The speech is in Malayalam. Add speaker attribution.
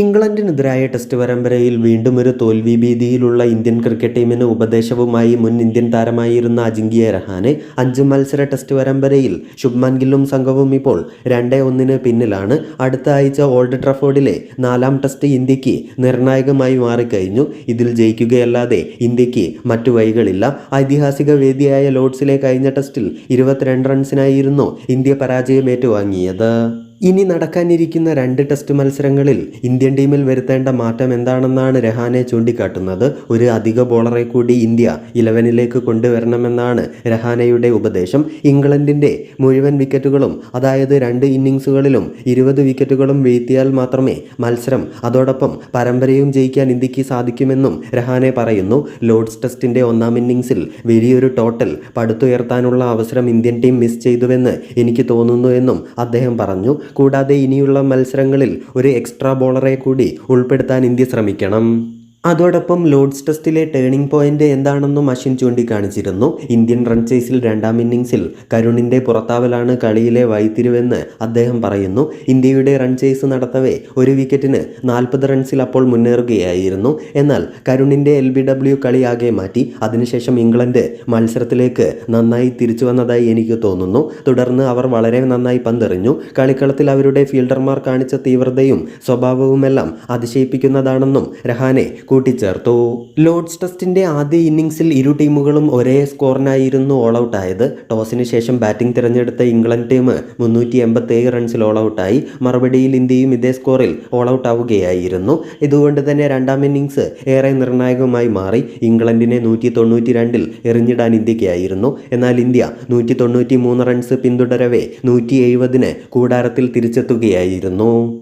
Speaker 1: ഇംഗ്ലണ്ടിനെതിരായ ടെസ്റ്റ് പരമ്പരയിൽ വീണ്ടും ഒരു തോൽവി ഭീതിയിലുള്ള ഇന്ത്യൻ ക്രിക്കറ്റ് ടീമിന് ഉപദേശവുമായി മുൻ ഇന്ത്യൻ താരമായിരുന്ന അജിങ്ക്യ രഹാനെ അഞ്ച് മത്സര ടെസ്റ്റ് പരമ്പരയിൽ ശുഭ്മാൻ ഗില്ലും സംഘവും ഇപ്പോൾ രണ്ടേ ഒന്നിന് പിന്നിലാണ്. അടുത്ത ആഴ്ച ഓൾഡ് ട്രഫോർഡിലെ നാലാം ടെസ്റ്റ് ഇന്ത്യയ്ക്ക് നിർണായകമായി മാറിക്കഴിഞ്ഞു. ഇതിൽ ജയിക്കുകയല്ലാതെ ഇന്ത്യയ്ക്ക് മറ്റു വഴികളില്ല. ഐതിഹാസിക വേദിയായ ലോഡ്സിലെ കഴിഞ്ഞ ടെസ്റ്റിൽ ഇരുപത്തിരണ്ട് റൺസിനായിരുന്നു ഇന്ത്യ പരാജയം ഏറ്റുവാങ്ങിയത്. ഇനി നടക്കാനിരിക്കുന്ന രണ്ട് ടെസ്റ്റ് മത്സരങ്ങളിൽ ഇന്ത്യൻ ടീമിൽ വരുത്തേണ്ട മാറ്റം എന്താണെന്നാണ് രഹാനെ ചൂണ്ടിക്കാട്ടുന്നത്. ഒരു അധിക ബോളറെ കൂടി ഇന്ത്യ ഇലവനിലേക്ക് കൊണ്ടുവരണമെന്നാണ് രഹാനയുടെ ഉപദേശം. ഇംഗ്ലണ്ടിന്റെ മുഴുവൻ വിക്കറ്റുകളും അതായത് രണ്ട് ഇന്നിങ്സുകളിലും ഇരുപത് വിക്കറ്റുകളും വീഴ്ത്തിയാൽ മാത്രമേ മത്സരം അതോടൊപ്പം പരമ്പരയും ജയിക്കാൻ ഇന്ത്യയ്ക്ക് സാധിക്കുമെന്നും രഹാനെ പറയുന്നു. ലോഡ്സ് ടെസ്റ്റിന്റെ ഒന്നാം ഇന്നിങ്സിൽ വലിയൊരു ടോട്ടൽ പടുത്തുയർത്താനുള്ള അവസരം ഇന്ത്യൻ ടീം മിസ് ചെയ്തുവെന്ന് എനിക്ക് തോന്നുന്നു എന്നും അദ്ദേഹം പറഞ്ഞു. കൂടാതെ ഇനിയുള്ള മത്സരങ്ങളിൽ ഒരു എക്സ്ട്രാ ബോളറെ കൂടി ഉൾപ്പെടുത്താൻ ഇന്ത്യ ശ്രമിക്കണം. അതോടൊപ്പം ലോഡ്സ് ടെസ്റ്റിലെ ടേണിംഗ് പോയിന്റ് എന്താണെന്നും അശ്വിൻ ചൂണ്ടിക്കാണിച്ചിരുന്നു. ഇന്ത്യൻ റൺചേസിൽ രണ്ടാം ഇന്നിംഗ്സിൽ കരുണിന്റെ പുറത്താവലാണ് കളിയിലെ വൈത്തിരിവെന്ന് അദ്ദേഹം പറയുന്നു. ഇന്ത്യയുടെ റൺചേസ് നടത്തവേ ഒരു വിക്കറ്റിന് നാൽപ്പത് റൺസിൽ അപ്പോൾ മുന്നേറുകയായിരുന്നു. എന്നാൽ കരുണിന്റെ എൽ ബി ഡബ്ല്യു കളിയാകെ മാറ്റി. അതിനുശേഷം ഇംഗ്ലണ്ട് മത്സരത്തിലേക്ക് നന്നായി തിരിച്ചു വന്നതായി എനിക്ക് തോന്നുന്നു. തുടർന്ന് അവർ വളരെ നന്നായി പന്തെറിഞ്ഞു. കളിക്കളത്തിൽ അവരുടെ ഫീൽഡർമാർ കാണിച്ച തീവ്രതയും സ്വഭാവവുമെല്ലാം അതിശയിപ്പിക്കുന്നതാണെന്നും രഹാനെ കൂട്ടിച്ചേർത്തു. ലോർഡ്സ് ടെസ്റ്റിന്റെ ആദ്യ ഇന്നിംഗ്സിൽ ഇരു ടീമുകളും ഒരേ സ്കോറിനായിരുന്നു ഓൾ ഔട്ട് ആയത്. ടോസിന് ശേഷം ബാറ്റിംഗ് തിരഞ്ഞെടുത്ത ഇംഗ്ലണ്ട് ടീം മുന്നൂറ്റി എൺപത്തേഴ് റൺസിൽ ഓൾ ഔട്ടായി മറുപടിയിൽ ഇന്ത്യയും ഇതേ സ്കോറിൽ ഓൾ ഔട്ട് ആവുകയായിരുന്നു. ഇതുകൊണ്ട് തന്നെ രണ്ടാം ഇന്നിംഗ്സ് ഏറെ നിർണായകമായി മാറി. ഇംഗ്ലണ്ടിനെ നൂറ്റി തൊണ്ണൂറ്റി രണ്ടിൽ എറിഞ്ഞിടാൻ ഇന്ത്യക്കായിരുന്നു എന്നാൽ ഇന്ത്യ നൂറ്റി തൊണ്ണൂറ്റി മൂന്ന് റൺസ് പിന്തുടരവേ നൂറ്റി എഴുപതിന് കൂടാരത്തിൽ തിരിച്ചെത്തുകയായിരുന്നു.